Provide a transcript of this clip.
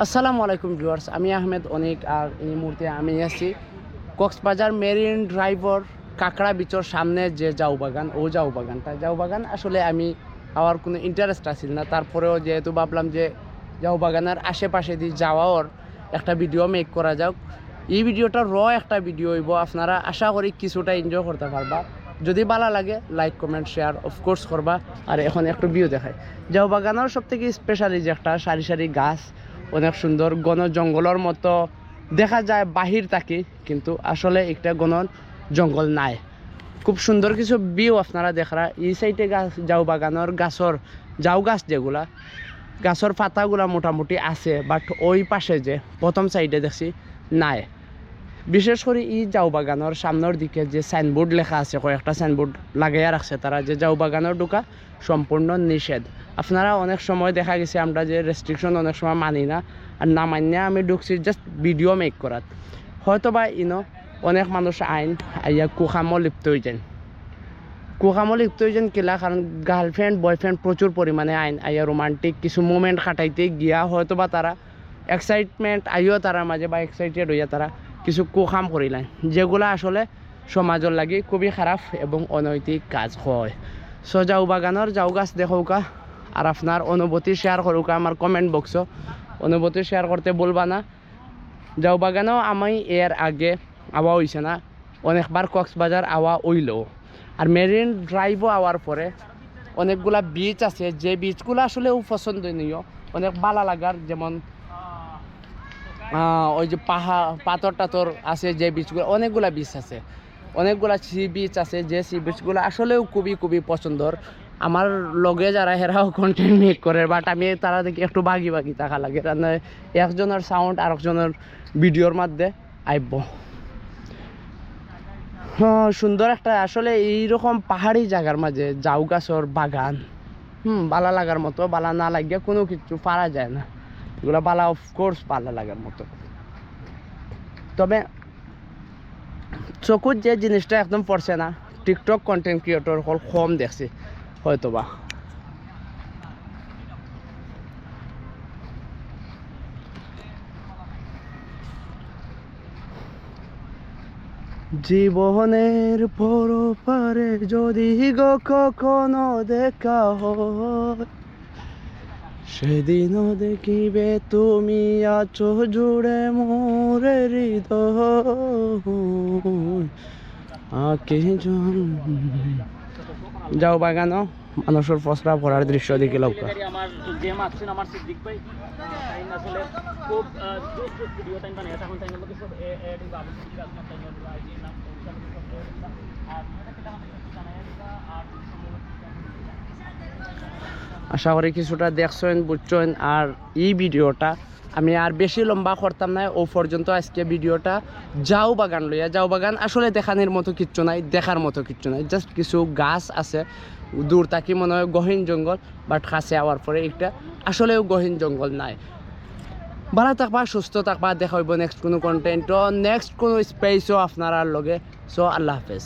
আসসালামু আলাইকুম ভিউয়ার্স, আমি আহমেদ অনিক আর এই মুহূর্তে আমি আছি কক্সবাজার মেরিন ড্রাইভার কাঁকড়া বিচর সামনে যে জাউ বাগান, ও জাউ বাগানটা। জাউ বাগান আসলে আমি আমার কোনো ইন্টারেস্ট আছিল না, তারপরেও যেহেতু ভাবলাম যে জাউ বাগানের আশেপাশে দিয়ে যাওয়ার একটা ভিডিও মেক করা যাক, এই ভিডিওটা র একটা ভিডিও হইব, আপনারা আশা করি কিছুটা এনজয় করতে পারবা। যদি ভালো লাগে লাইক কমেন্ট শেয়ার অফকোর্স করবা। আর এখন একটু ভিউ দেখায় জাউ বাগানের সব থেকে স্পেশালি যে একটা সারি সারি গাছ অনেক সুন্দর ঘন জঙ্গলের মতো। দেখা যায় বাহির থাকি, কিন্তু আসলে একটা ঘন জঙ্গল নাই। খুব সুন্দর কিছু ভিউ আপনারা দেখরা। এই সাইডে গাছ যাও বাগানের গাছর যাও গাছ যেগুলা, গাছর পাতাগুলা মোটামুটি আছে বাট ওই পাশে যে প্রথম সাইডে দেখছি, নাই। বিশেষ করে এই জাউ বাগানের সামনের দিকে যে সাইনবোর্ড লেখা আছে, কয়েকটা সাইনবোর্ড লাগাইয়া রাখছে তারা যে জাউ বাগানের ঢোকা সম্পূর্ণ নিষেধ। আপনারা অনেক সময় দেখা গেছে, আমরা যে রেস্ট্রিকশন অনেক সময় মানি না, আর না মানিয়ে আমি ঢুকছি জাস্ট ভিডিও মেক করাত হয়তো বা ইনো অনেক মানুষ আইন, আইয়া কুখামো লিপ্ত হয়ে যান কুখামো লিপ্ত হয়ে যান কিলা কারণ গার্লফ্রেন্ড বয়ফ্রেন্ড প্রচুর পরিমাণে আইন, আইয়া রোমান্টিক কিছু মুমেন্ট কাটাইতে গিয়া হয়তো বা তারা এক্সাইটমেন্ট আইও তারা মাঝে বা এক্সাইটেড হইয়া তারা কিছু কুখাম করিলেন যেগুলো আসলে সমাজের লাগি খুবই খারাপ এবং অনৈতিক কাজ হয়। সো যাও বাগানের যাও গাছ দেখৌকা। আর আপনার অনুভূতি শেয়ার করুকা আমার কমেন্ট বক্স অনুভূতি শেয়ার করতে বলবা না। যাও বাগানেও আমি এর আগে আওয়া হয়েছে না। অনেকবার কক্সবাজার আওয়া হইল আর মেরিন ড্রাইভও আওয়ার পরে অনেকগুলা বিচ আছে। যে বিচগুলো আসলেও পছন্দনীয়। অনেক ভালো লাগার যেমন ওই যে পাহাড় পাথর টাথর আছে যে বিচগুলো অনেকগুলা বিচ আছে। অনেকগুলা সি বিচ আছে, যে সি বিচগুলো আসলেও খুবই খুবই পছন্দর। আমার লগে যারা হেরাও কন্টেন্ট মেক করে বাট আমি তারা দেখি একটু বাগি বাগি থাকা লাগে। কারণ একজনের সাউন্ড আরেকজনের ভিডিওর মধ্যে আইব। হ্যাঁ সুন্দর একটা, আসলে এইরকম পাহাড়ি জায়গার মাঝে জাউ গাছর বাগান। হুম, বালা লাগার মতো, বালা না লাগিয়ে কোনো কিছু পারা যায় না। এগুলো বালা অফকোর্স বালা লাগার মতো। তবে চকুর যে জিনিসটা একদম পড়ছে না টিকটক কন্টেন্ট ক্রিয়েটর হল কম দেখছি হয়তো বা জীবনের পরপারে যদি গো কখনো দেখা হয় সেদিনও দেখিবে তুমি আছো জুড়ে মোরে হৃদয়। আকে যাও বাগানো, মানুষের ফসরা ভরার দৃশ্য দেখি লোক আর আশা করি কিছুটা দেখছেন, বুঝছেন। আর এই ভিডিওটা আমি আর বেশি লম্বা করতাম না, ও পর্যন্ত আজকে ভিডিওটা যাও বাগান লইয়া যাও বাগান। আসলে দেখানোর মতো কিচ্ছু নাই, দেখার মতো কিচ্ছু নাই, জাস্ট কিছু গাছ আছে। দূর তাকি মনে হয় গহীন জঙ্গল, বাট কাছে আওয়ার পরে একটা আসলেও গহীন জঙ্গল নাই। ভালো থাকবা, সুস্থ থাকবা, দেখা হইব নেক্সট কোনো কন্টেন্টও নেক্সট কোনো স্পেসও আপনার লগে। সো আল্লাহ হাফেজ।